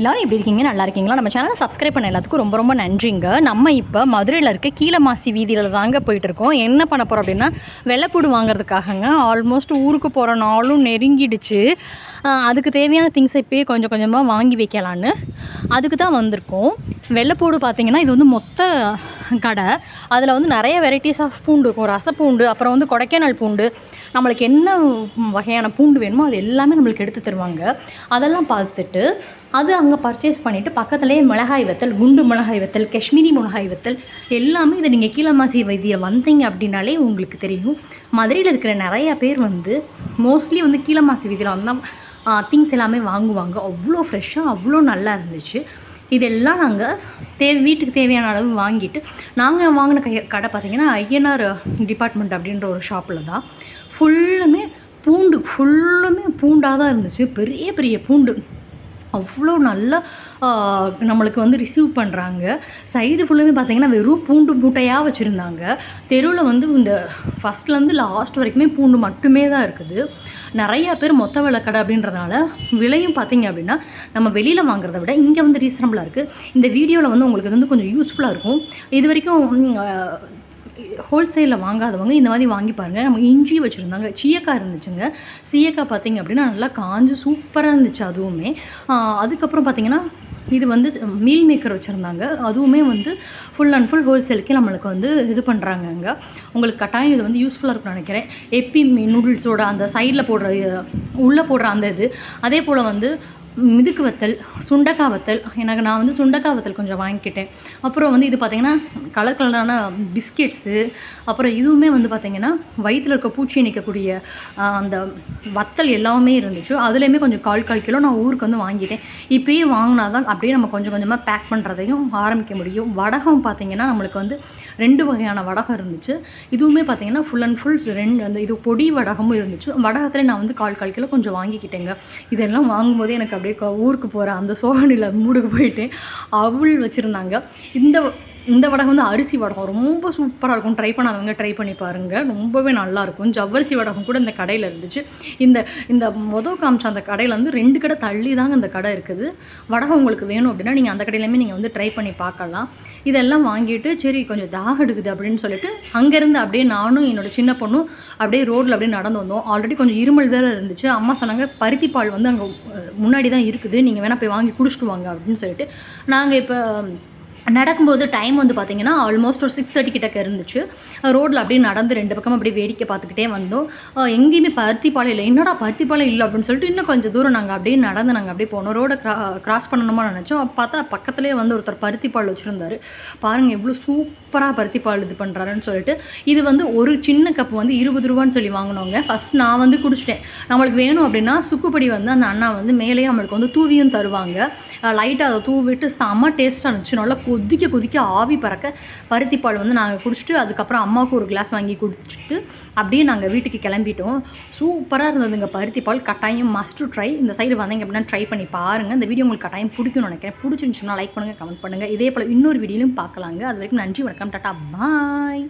எல்லாரும் எப்படி இருக்கீங்க? நல்லா இருக்கீங்களா? நம்ம சேனலை சப்ஸ்கிரைப் பண்ண எல்லாத்துக்கும் ரொம்ப ரொம்ப நன்றிங்க. நம்ம இப்போ மதுரையில் இருக்க கீழமாசி வீதியில் தாங்க போயிட்டு இருக்கோம் என்ன பண்ண போகிறோம் அப்படின்னா வெள்ளைப்பூடு வாங்குறதுக்காகங்க ஆல்மோஸ்ட் ஊருக்கு போகிற நாளும் நெருங்கிடுச்சு. அதுக்கு தேவையான திங்ஸை இப்போயே கொஞ்சம் கொஞ்சமாக வாங்கி வைக்கலான்னு அதுக்கு தான் வந்திருக்கோம். வெள்ளைப்பூடு பார்த்தீங்கன்னா இது வந்து மொத்த கடை. அதில் வந்து நிறைய வெரைட்டிஸ் ஆஃப் பூண்டு இருக்கும். ரசப்பூண்டு அப்புறம் வந்து கொடைக்கானல் பூண்டு. நம்மளுக்கு என்ன வகையான பூண்டு வேணுமோ அது எல்லாமே நம்மளுக்கு எடுத்து தருவாங்க. அதெல்லாம் பார்த்துட்டு அது அங்கே பர்ச்சேஸ் பண்ணிவிட்டு பக்கத்துலேயே மிளகாய் வத்தல் குண்டு மிளகாய் வத்தல் காஷ்மீரி மிளகாய் வத்தல் எல்லாமே இதை நீங்கள் கீழமாசி வைத்தியம் வந்தீங்க அப்படின்னாலே உங்களுக்கு தெரியும். மதுரையில் இருக்கிற நிறையா பேர் வந்து மோஸ்ட்லி வந்து கீழமாசி வீதியில் வந்தால் திங்ஸ் எல்லாமே வாங்குவாங்க. அவ்வளோ ஃப்ரெஷ்ஷாக அவ்வளோ நல்லா இருந்துச்சு. இதெல்லாம் நாங்கள் தேவை வீட்டுக்கு தேவையான அளவு வாங்கிட்டு நாங்கள் வாங்கின கை கடை பார்த்திங்கன்னா ஐஎன்ஆர் டிபார்ட்மெண்ட் அப்படின்ற ஒரு ஷாப்பில் தான். ஃபுல்லுமே பூண்டு ஃபுல்லுமே பூண்டாக தான் இருந்துச்சு. பெரிய பெரிய பூண்டு. அவ்வளோ நல்லா நம்மளுக்கு வந்து ரிசீவ் பண்ணுறாங்க சைடு ஃபுல்லுமே பார்த்தீங்கன்னா வெறும் பூண்டு மூட்டையாக வச்சுருந்தாங்க. தெருவில் வந்து இந்த ஃபஸ்ட்லேருந்து லாஸ்ட் வரைக்குமே பூண்டு மட்டுமே தான் இருக்குது. நிறையா பேர் மொத்த விலை கடை அப்படின்றதுனால விலையும் பார்த்தீங்க அப்படின்னா நம்ம வெளியில் வாங்குறத விட இங்கே வந்து ரீசனபிளாக இருக்குது இந்த வீடியோவில் வந்து உங்களுக்கு வந்து கொஞ்சம் யூஸ்ஃபுல்லாக இருக்கும். இது வரைக்கும் ஹோல்சேலில் வாங்காதவங்க இந்த மாதிரி வாங்கி பாருங்கள் நம்ம இஞ்சி வச்சுருந்தாங்க சீயக்காய் இருந்துச்சுங்க. சீயக்காய் பார்த்தீங்க அப்படின்னா நல்லா காஞ்சு சூப்பராக இருந்துச்சு அதுவுமே. அதுக்கப்புறம் பார்த்தீங்கன்னா இது வந்து மீல் மேக்கர் வச்சுருந்தாங்க. அதுவுமே வந்து ஃபுல் அண்ட் ஃபுல் ஹோல்சேலுக்கே நம்மளுக்கு வந்து இது பண்ணுறாங்கங்க உங்களுக்கு கட்டாயம் இது வந்து யூஸ்ஃபுல்லாக இருக்கும்னு நினைக்கிறேன். எப்பி நூடுல்ஸோட அந்த சைடில் போடுற உள்ளே போடுற அந்த இது. அதே போல் வந்து மிதுக்கு வத்தல் சுண்டக்காய் வத்தல் எனக்கு நான் வந்து சுண்டக்காய் வத்தல் கொஞ்சம் வாங்கிக்கிட்டேன். அப்புறம் வந்து இது பார்த்திங்கன்னா கலர் கலரான பிஸ்கெட்ஸு அப்புறம் இதுவுமே வந்து பார்த்திங்கன்னா வயிற்றில் இருக்க பூச்சி நிற்கக்கூடிய அந்த வத்தல் எல்லாமே இருந்துச்சு. அதுலேயுமே கொஞ்சம் கால் கால் கிலோ நான் ஊருக்கு வந்து வாங்கிட்டேன். இப்போயே வாங்கினா தான் அப்படியே நம்ம கொஞ்சம் கொஞ்சமாக பேக் பண்ணுறதையும் ஆரம்பிக்க முடியும். வடகம் பார்த்திங்கன்னா நம்மளுக்கு வந்து ரெண்டு வகையான வடகம் இருந்துச்சு. இதுவுமே பார்த்திங்கன்னா ஃபுல் அண்ட் ஃபுல் ரெண்டு அந்த இது பொடி வடகமும் இருந்துச்சு. வடகத்தில் நான் வந்து கால் கால் கிலோ கொஞ்சம் வாங்கிக்கிட்டேங்க. இதெல்லாம் வாங்கும்போது எனக்கு அப்படியே அப்படியே ஊருக்கு போகிற அந்த சோகனில் மூடுக்கு போயிட்டேன். அவள் வச்சுருந்தாங்க. இந்த இந்த வடகம் வந்து அரிசி வடகம். ரொம்ப சூப்பராக இருக்கும். ட்ரை பண்ணாதவங்க ட்ரை பண்ணி பாருங்கள் ரொம்பவே நல்லாயிருக்கும் ஜவ்வரிசி வடகம் கூட இந்த கடையில் இருந்துச்சு. இந்த இந்த மொதல் காமிச்ச அந்த கடையில் வந்து ரெண்டு கடை தள்ளி தாங்க இந்த கடை இருக்குது. வடகம் உங்களுக்கு வேணும் அப்படின்னா நீங்கள் அந்த கடையிலையுமே நீங்கள் வந்து ட்ரை பண்ணி பார்க்கலாம். இதெல்லாம் வாங்கிட்டு சரி கொஞ்சம் தாகம் எடுக்குது அப்படின்னு சொல்லிட்டு அங்கேருந்து அப்படியே நானும் என்னோடய சின்ன பொண்ணும் அப்படியே ரோட்டில் அப்படியே நடந்து வந்தோம். ஆல்ரெடி கொஞ்சம் இருமல் வேறு இருந்துச்சு. அம்மா சொன்னாங்க பருத்தி பால் வந்து அங்கே முன்னாடி தான் இருக்குது. நீங்கள் வேணால் போய் வாங்கி குடிச்சிட்டு வாங்க அப்படின்னு சொல்லிட்டு. நாங்கள் இப்போ நடக்கும்போது டைம் வந்து பார்த்தீங்கன்னா ஆல்மோஸ்ட் ஒரு சிக்ஸ் தேர்ட்டி கிட்டக்க இருந்துச்சு. ரோட்டில் அப்படியே நடந்து ரெண்டு பக்கம் அப்படியே வேடிக்கை பார்த்துக்கிட்டே வந்தோம். எங்கேயுமே பருத்தி இல்லை. என்னடா பருத்தி இல்லை அப்படின்னு சொல்லிட்டு இன்னும் கொஞ்சம் தூரம் நாங்கள் அப்படியே நடந்து நாங்கள் அப்படியே போனோம். ரோடை கிரா கிராஸ் பண்ணணுமா நினச்சோம். பார்த்தா பக்கத்துலேயே வந்து ஒருத்தர் பருத்திப்பால் வச்சுருந்தாரு. பாருங்கள் எவ்வளோ சூப்பராக பருத்தி பால் இது பண்ணுறாருன்னு சொல்லிட்டு இது வந்து ஒரு சின்ன கப் வந்து இருபது ரூபான்னு சொல்லி வாங்கினோங்க ஃபஸ்ட் நான் வந்து குடிச்சிட்டேன். நம்மளுக்கு வேணும் அப்படின்னா சுக்குப்படி வந்து அந்த அண்ணா வந்து மேலேயே நம்மளுக்கு வந்து தூவியும் தருவாங்க. லைட்டாக அதை தூவிட்டு செம்ம டேஸ்ட்டாக இருந்துச்சு. நல்லா கொதிக்க கொதிக்க ஆவி பறக்க பருத்தி பால் வந்து நாங்கள் குடிச்சிட்டு அதுக்கப்புறம் அம்மாவுக்கு ஒரு கிளாஸ் வாங்கி குடிச்சிட்டு அப்படியே நாங்கள் வீட்டுக்கு கிளம்பிட்டோம். சூப்பராக இருந்ததுங்க பருத்தி பால். கட்டாயம் மஸ்ட் ட்ரை இந்த சைடு வந்தீங்க அப்படின்னா ட்ரை பண்ணி பாருங்கள் இந்த வீடியோ உங்களுக்கு கட்டாயம் பிடிக்கும்னு நினைக்கிறேன். பிடிச்சிருந்துச்சுன்னா லைக் பண்ணுங்கள் கமெண்ட் பண்ணுங்கள் இதே போல் இன்னொரு வீடியோலையும் பார்க்கலாங்க. அது வரைக்கும் நன்றி வணக்கம் டாட்டா பாய்